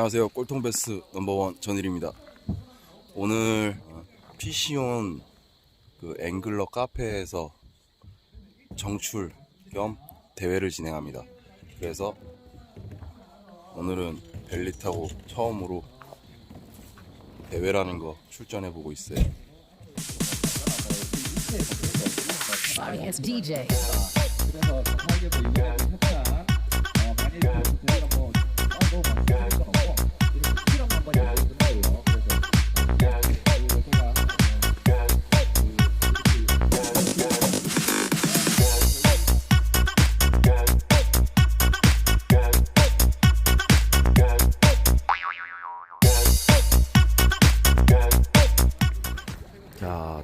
안녕하세요. 꼴통베스 넘버원 전일입니다. 오늘 어, PC온 그 앵글러 카페에서 정출 겸 대회를 진행합니다. 그래서 오늘은 벨리 타고 처음으로 대회라는 거 출전해 보고 있어요. DJ. 그래서 뭐 너무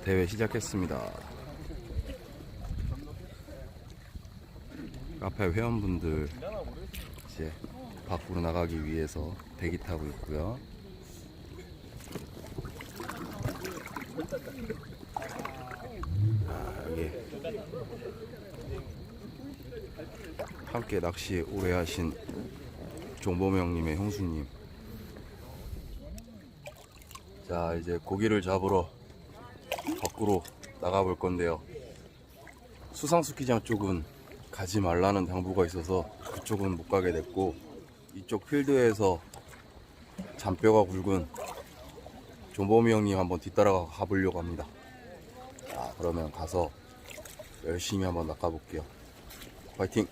대회 시작했습니다. 카페 회원분들 이제 밖으로 나가기 위해서 대기 타고 있고요. 아, 여기 함께 낚시 오래 하신 종범 형님의 형수님. 자, 이제 고기를 잡으러 밖으로 나가 볼 건데요. 수상스키장 쪽은 가지 말라는 당부가 있어서 그쪽은 못 가게 됐고 이쪽 필드에서 잔뼈가 굵은 존범이 형님 한번 뒤따라가 가보려고 합니다. 자, 그러면 가서 열심히 한번 낚아볼게요. 파이팅!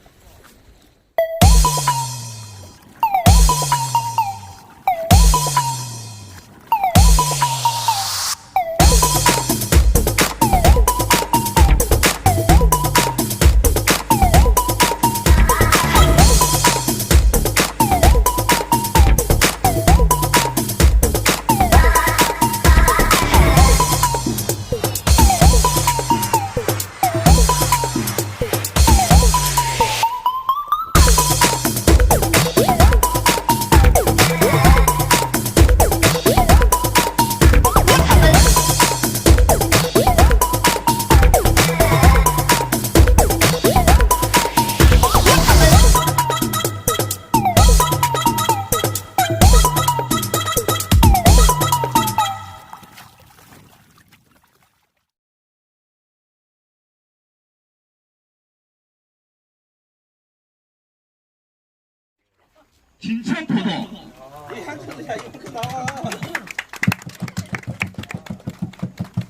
진천포도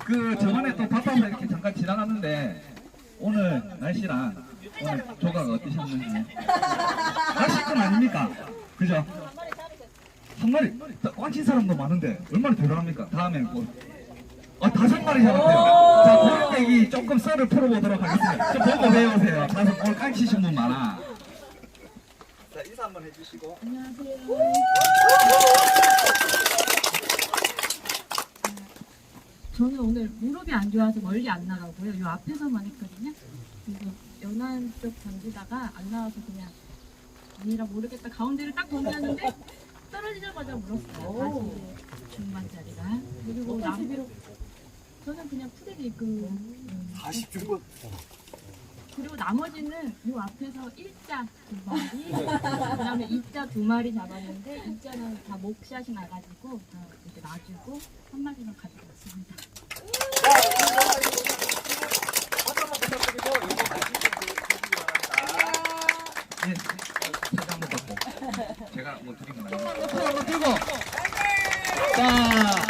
그 저번에 또 바빠서 이렇게 잠깐 지나갔는데 오늘 날씨랑 오늘 조각 어떠셨는지 낚시꾼 아닙니까? 그죠? 한 마리 꽝친 사람도 많은데 얼마나 대단합니까? 다음에 뭐 어, 다섯 마리 잡았대요. 자, 고른대기 조금 썰을 풀어보도록 하겠습니다. 좀 보고 배우세요. 다섯 오늘 깡치신 분 많아. 자, 인사 한번 해주시고. 저는 오늘 무릎이 안 좋아서 멀리 안 나가고요. 요 앞에서만 했거든요. 그래서 연안 쪽 던지다가 안 나와서 그냥 아니라 모르겠다. 가운데를 딱 던졌는데 떨어지자마자 물었어요. 다시 중반 자리가. 그리고 남 저는 그냥 푸대기 그 40 중반. 그리고 나머지는 요 앞에서 일자 두 마리, 그다음에 이자 두 마리 잡았는데 이자는 다 목샷이 나가지고 다 이렇게 놔주고 한 마리만 가지고 왔습니다. 예, 제가 한번 받고. 제가 뭐 드리면 안 돼요. 옆으로 한번 들고. 자,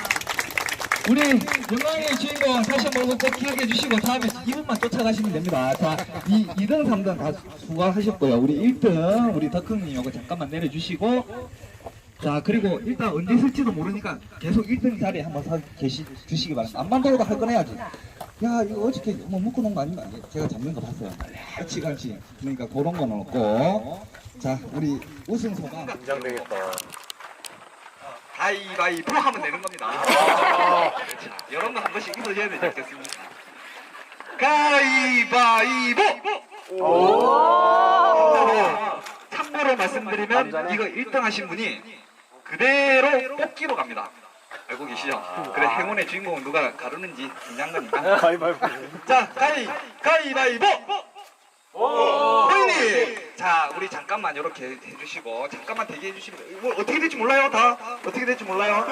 우리 영광의 주인공 다시 한번 꼭 기억해 주시고 다음에 2분만 쫓아가시면 됩니다. 자, 이 2등, 3등 다 수고하셨고요. 우리 1등, 우리 덕흥님 이거 잠깐만 내려주시고. 자, 그리고 일단 언제 쓸지도 모르니까 계속 1등 자리에 한번 서 계시, 주시기 바랍니다. 안만 돌아도 할 건 해야지. 야, 이거 어저께 뭐 묶어놓은 거 아닌가? 제가 잡는 거 봤어요. 같이 같이. 그러니까 그런 거는 없고. 자, 우리 우승 소감. 긴장되겠다. 가위바위보 하면 되는 겁니다. 여러분 한 번씩 있어줘야 되지 않겠습니까? 가위바위보! 참고로, 참고로 말씀드리면 이거 1등 하신 분이 그대로 뽑기로 갑니다. 알고 계시죠? 그래 행운의 주인공은 누가 가르는지 중요한 거니까. 가위바위보. 자, 가위, 가위바위보! 포인님! 자, 우리 잠깐만 이렇게 해주시고, 잠깐만 대기해 주시면, 이거 어떻게 될지 몰라요, 다? 어떻게 될지 몰라요?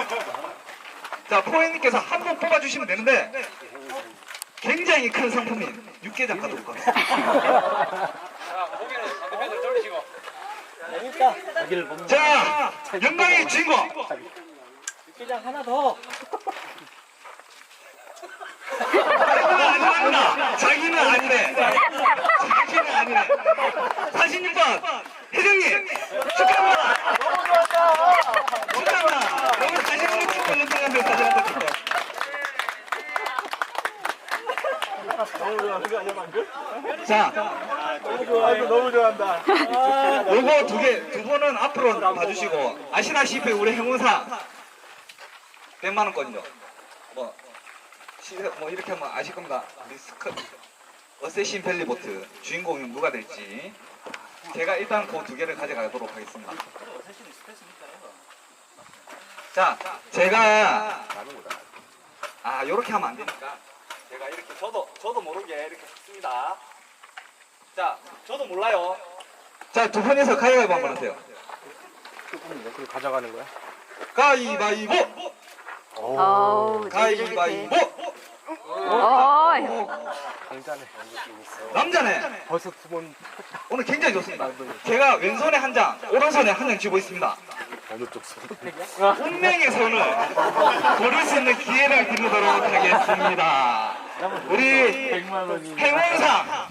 자, 포인님께서 한 번 뽑아주시면 되는데, 굉장히 큰 상품인 육개장 가도록 하겠습니다. 자, 영광의 주인공! 그냥 하나 더. 자기는 아니란다. 자기는 아니래. 46번 혜정님 축하합니다. 축하합니다. 너무 46번 축하 연승한데 사진 한번. 자, 너무 좋아. 이거 너무 좋아한다. 요거 두 개, 두 분은 앞으로 봐주시고 아시다시피 우리 행운사 100만 원권이요. 뭐, 시- 뭐 이렇게 하면 아실 겁니다. 리스크 어세신 벨리보트 주인공이 누가 될지 제가 일단 그 두 개를 가져가도록 하겠습니다. 자, 제가 아 요렇게 하면 안 되니까 제가 이렇게 저도 저도 모르게 이렇게 했습니다. 자, 저도 몰라요. 자, 두 분이서 가위바위보 한번 하세요. 그럼 가져가는 거야? 가위바위보! 어우, 가위바위보! 강자네. 남자네! 벌써 두 번. 오늘 굉장히 좋습니다. 제가 왼손에 한 장, 오른손에 한 장 쥐고 있습니다. 어느 쪽 손? 운명의 손을 고를 수 있는 기회를 드리도록 하겠습니다. 우리 100만 원이. 행운상!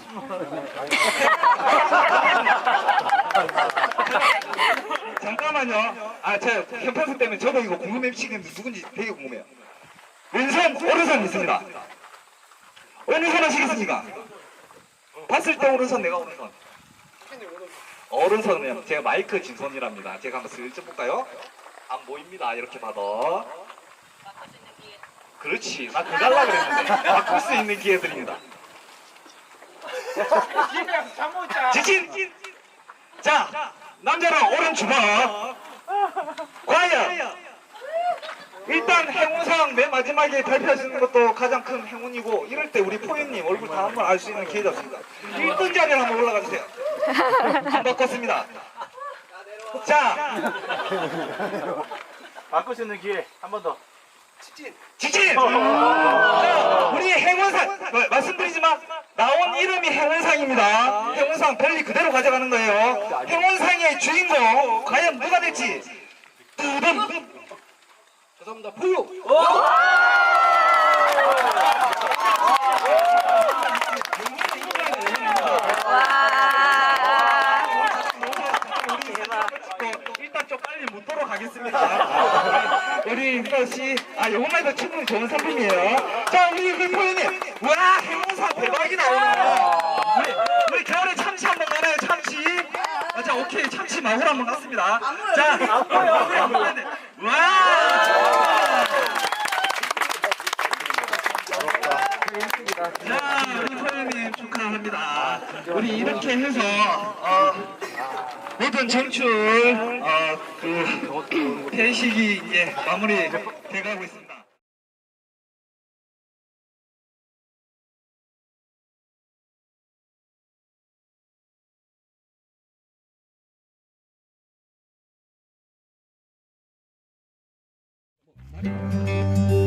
잠깐만요. 아, 제가 현판수 때문에 저도 이거 궁금해 미치겠는데 누군지 되게 궁금해요. 왼손, 오른손 있습니다. 어느 손 하시겠습니까? 봤을 때 오른손, 내가 오른손. 오른손은 제가 마이크 진 손이랍니다. 제가 한번 슬쩍 볼까요? 안 보입니다. 이렇게 봐도. 그렇지. 나 하려고 그랬는데. 바꿀 수 있는 기회 드립니다. 지친! 자, 남자는 오른 주먹. 과연 일단 행운상 맨 마지막에 발표하시는 것도 가장 큰 행운이고 이럴 때 우리 포유님 얼굴 다 한번 알 수 있는 기회가 없습니다. 1등 자리에 한번 올라가 주세요. 안 바꿨습니다. 자, 바꿀 수 있는 기회 한 번 더. 지친! 자, 우리 행운상, 뭐, 말씀드리지만, 나온 이름이 행운상입니다. 행운상 벨리 그대로 가져가는 거예요. 행운상의 주인공, 과연 누가 될지. 두둠! 죄송합니다. 포유! 일단 좀 빨리 묻도록 하겠습니다. 우리 민호 씨, 아 요것만 해도 충분히 좋은 상품이에요. 자, 우리 그 포유님, 와 행운사 대박이다 오늘. 우리, 우리 겨울에 참치 한번 가나요? 참치. 아, 자, 오케이 참치 마후로 한번 갔습니다. 자, 와. 자, 우리 포유님 축하합니다. 우리 이렇게 해서 어, 모든 정출 어, 그 회식이 이제 마무리 돼가고 있습니다. 아,